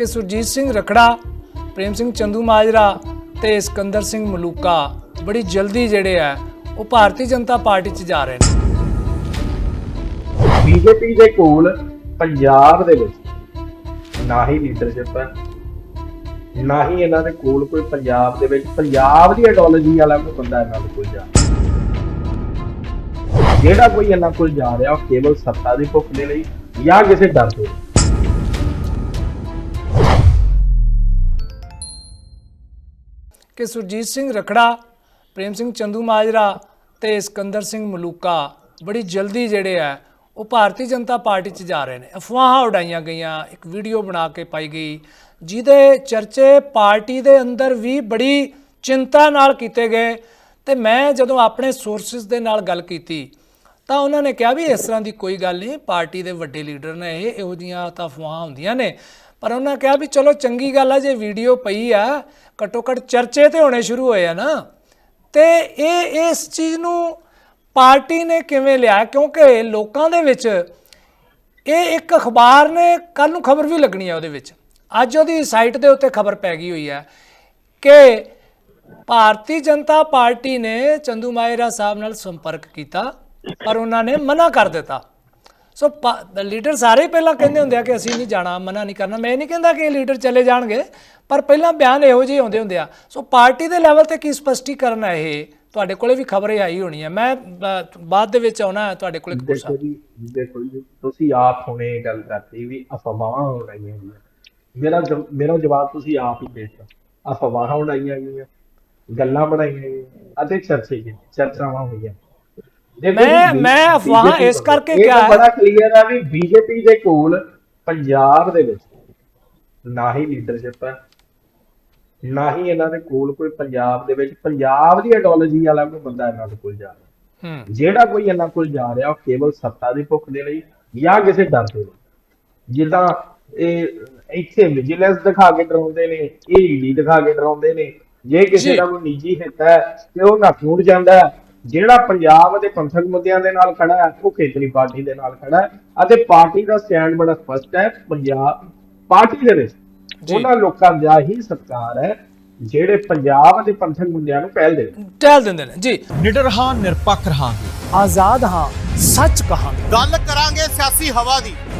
ਕਿ ਸੁਰਜੀਤ ਸਿੰਘ ਰਖੜਾ, ਪ੍ਰੇਮ ਸਿੰਘ ਚੰਦੂ ਮਾਜਰਾ ਤੇ ਸਿਕੰਦਰ ਸਿੰਘ ਮਲੂਕਾ ਬੜੀ ਜਲਦੀ ਜਿਹੜੇ ਆ, ਉਹ ਭਾਰਤੀ ਜਨਤਾ ਪਾਰਟੀ 'ਚ ਜਾ ਰਹੇ ਨੇ ਬੀਜੇਪੀ ਦੇ ਕੋਲ ਪੰਜਾਬ ਦੇ ਵਿੱਚ ਨਾ ਹੀ ਲੀਡਰਸ਼ਿਪ ਹੈ, ਨਾ ਹੀ ਇਹਨਾਂ ਦੇ ਕੋਲ ਕੋਈ ਪੰਜਾਬ ਦੇ ਵਿੱਚ, ਪੰਜਾਬ ਦੀ ਆਈਡੀਓਲੋਜੀ ਵਾਲਾ ਕੋਈ ਬੰਦਾ ਇਹਨਾਂ ਦੇ ਕੋਲ ਜਾ ਜਿਹੜਾ ਕੋਈ ਇਹਨਾਂ ਕੋਲ ਜਾ ਰਿਹਾ, ਉਹ ਕੇਵਲ ਸੱਤਾ ਦੀ ਭੁੱਖ ਦੇ ਲਈ ਜਾਂ ਕਿਸੇ ਡਰ ਦੇ ਲਈ। ਕਿ ਸੁਰਜੀਤ ਸਿੰਘ ਰਖੜਾ, ਪ੍ਰੇਮ ਸਿੰਘ ਚੰਦੂ ਮਾਜਰਾ ਤੇ ਸਿਕੰਦਰ ਸਿੰਘ ਮਲੂਕਾ ਬੜੀ ਜਲਦੀ ਜਿਹੜੇ ਆ, ਉਹ ਭਾਰਤੀ ਜਨਤਾ ਪਾਰਟੀ 'ਚ ਜਾ ਰਹੇ ਨੇ। ਅਫਵਾਹਾਂ ਉਡਾਈਆਂ ਗਈਆਂ, ਇੱਕ ਵੀਡੀਓ ਬਣਾ ਕੇ ਪਾਈ ਗਈ, ਜਿਹਦੇ ਚਰਚੇ ਪਾਰਟੀ ਦੇ ਅੰਦਰ ਵੀ ਬੜੀ ਚਿੰਤਾ ਨਾਲ ਕੀਤੇ ਗਏ। ਤੇ ਮੈਂ ਜਦੋਂ ਆਪਣੇ ਸੋਰਸਸ ਦੇ ਨਾਲ ਗੱਲ ਕੀਤੀ, ਤਾਂ ਉਹਨਾਂ ਨੇ ਕਿਹਾ ਵੀ ਇਸ ਤਰ੍ਹਾਂ ਦੀ ਕੋਈ ਗੱਲ ਨਹੀਂ, ਪਾਰਟੀ ਦੇ ਵੱਡੇ ਲੀਡਰ ਨੇ ਇਹ, ਇਹੋ ਜੀਆਂ ਤਾਂ ਅਫਵਾਹਾਂ ਹੁੰਦੀਆਂ ਨੇ। ਪਰ ਉਹਨਾਂ ਕਿਹਾ ਵੀ ਚਲੋ ਚੰਗੀ ਗੱਲ ਆ, ਜੇ ਵੀਡੀਓ ਪਈ ਆ, ਘੱਟੋ ਘੱਟ ਚਰਚੇ ਤੇ ਹੋਣੇ ਸ਼ੁਰੂ ਹੋਏ ਆ ਨਾ। ਤੇ ਇਹ ਇਸ ਚੀਜ਼ ਨੂੰ ਪਾਰਟੀ ਨੇ ਕਿਵੇਂ ਲਿਆ? ਕਿਉਂਕਿ ਲੋਕਾਂ ਦੇ ਵਿੱਚ ਇਹ ਇੱਕ ਅਖਬਾਰ ਨੇ ਕੱਲ ਨੂੰ ਖਬਰ ਵੀ ਲੱਗਣੀ ਹੈ ਉਹਦੇ ਵਿੱਚ। ਅੱਜ ਉਹਦੀ ਸਾਈਟ ਦੇ ਉੱਤੇ ਖਬਰ ਪੈ ਗਈ ਹੋਈ ਹੈ ਕਿ ਭਾਰਤੀ ਜਨਤਾ ਪਾਰਟੀ ਨੇ ਚੰਦੂ ਮਾਇਰਾ ਸਾਹਿਬ ਨਾਲ ਸੰਪਰਕ ਕੀਤਾ, ਪਰ ਉਹਨਾਂ ਨੇ ਮਨਾ ਕਰ ਦਿੱਤਾ। ਸੋ ਲੀਡਰ ਸਾਰੇ ਪਹਿਲਾਂ ਕਹਿੰਦੇ ਹੁੰਦੇ ਆ ਕਿ ਅਸੀਂ ਨਹੀਂ ਜਾਣਾ, ਮਨਾ ਨਹੀਂ ਕਰਨਾ। ਮੈਂ ਨਹੀਂ ਕਹਿੰਦਾ ਕਿ ਇਹ ਲੀਡਰ ਚਲੇ ਜਾਣਗੇ, ਪਰ ਪਹਿਲਾਂ ਬਿਆਨ ਇਹੋ ਜਿਹੇ ਆਉਂਦੇ ਹੁੰਦੇ ਆ। ਸੋ ਪਾਰਟੀ ਦੇ ਲੈਵਲ ਤੇ ਕੀ ਸਪਸ਼ਟੀਕਰਨ ਹੈ ਇਹ? ਤੁਹਾਡੇ ਕੋਲੇ ਵੀ ਖਬਰ ਆਈ ਹੋਣੀ ਹੈ ਮੈਂ ਬਾਅਦ ਦੇ ਵਿੱਚ ਆਉਣਾ ਤੁਹਾਡੇ ਕੋਲੇ ਦੇਖੋ ਜੀ ਦੇਖੋ ਜੀ, ਤੁਸੀਂ ਆਪ ਹੁਣੇ ਗੱਲ ਕਰਤੀ ਵੀ ਅਫਵਾਹਾਂ ਹੋ ਰਹੀਆਂ ਨੇ। ਮੇਰਾ ਮੇਰਾ ਜਵਾਬ ਤੁਸੀਂ ਆਪ ਹੀ ਦੇ ਅਫਵਾਹਾਂ ਉਡਾਈਆਂ ਗਈਆਂ ਗੱਲਾਂ ਬਣਾਈਆਂ ਗਈਆਂ ਅਤੇ ਚਰਚੇ ਚਰਚਾਵਾਂ ਹੋਈਆਂ। ਦੇਖੋ ਮੈਂ- ਮੈਂ ਅਫਵਾਹਾਂ ਇਸ ਕਰਕੇ ਕਿਹਾ ਹੈ- ਬੜਾ ਕਲੀਅਰ ਹੈ ਵੀ ਬੀਜੇਪੀ ਦੇ ਕੋਲ ਪੰਜਾਬ ਦੇ ਵਿੱਚ ਨਾ ਹੀ ਲੀਡਰਸ਼ਿਪ ਹੈ ਨਾ ਹੀ ਇਹਨਾਂ ਦੇ ਕੋਲ ਕੋਈ ਪੰਜਾਬ ਦੇ ਵਿੱਚ ਪੰਜਾਬ ਦੀ ਆਈਡੀਓਲੋਜੀ ਵਾਲਾ ਕੋਈ ਬੰਦਾ ਇਹਨਾਂ ਦੇ ਕੋਲ ਜਾ ਰਿਹਾ। ਹੂੰ। ਜਿਹੜਾ ਕੋਈ ਇਹਨਾਂ ਕੋਲ ਜਾ ਰਿਹਾ ਉਹ ਕੇਵਲ ਸੱਤਾ ਦੀ ਭੁੱਖ ਦੇ ਲਈ ਜਾਂ ਕਿਸੇ ਡਰ ਦੇ ਲਈ। ਜਿੱਦਾਂ ਇਹ ਇੱਥੇ ਵਿਜੀਲੈਂਸ ਦਿਖਾ ਕੇ ਡਰਾਉਂਦੇ ਨੇ ਇਹ ਈਡੀ ਦਿਖਾ ਕੇ ਡਰਾਉਂਦੇ ਨੇ। ਜੇ ਕਿਸੇ। ਦਾ ਕੋਈ ਨਿੱਜੀ ਹਿੱਤ ਹੈ ਤੇ ਉਹ ਉੱਡ ਜਾਂਦਾ ਜਿਹੜਾ ਪੰਜਾਬ ਅਤੇ ਪੰਥਕ ਮੁੱਦਿਆਂ ਦੇ ਨਾਲ ਖੜਾ ਹੈ ਉਹ ਖੇਤਰੀ ਪਾਰਟੀ ਦੇ ਨਾਲ ਖੜਾ ਹੈ ਅਤੇ ਪਾਰਟੀ ਦਾ ਸਟੈਂਡ ਬੜਾ ਸਪਸ਼ਟ ਹੈ ਪੰਜਾਬ ਪਾਰਟੀ ਦੇ ਵਿੱਚ। ਉਹਨਾਂ ਲੋਕਾਂ ਦਾ ਹੀ ਸਤਿਕਾਰ ਹੈ ਜਿਹੜੇ ਪੰਜਾਬ ਅਤੇ ਪੰਥਕ ਮੁੱਦਿਆਂ ਨੂੰ ਪਹਿਲ ਦੇ ਟਹਿਲ ਦਿੰਦੇ ਨੇ ਜੀ। ਨਿਡਰ ਹਾਂ ਨਿਰਪੱਖ ਰਹਾਂਗੇ। ਆਜ਼ਾਦ ਹਾਂ ਸੱਚ ਕਹਾਂਗੇ। ਗੱਲ ਕਰਾਂਗੇ ਸਿਆਸੀ ਹਵਾ ਦੀ।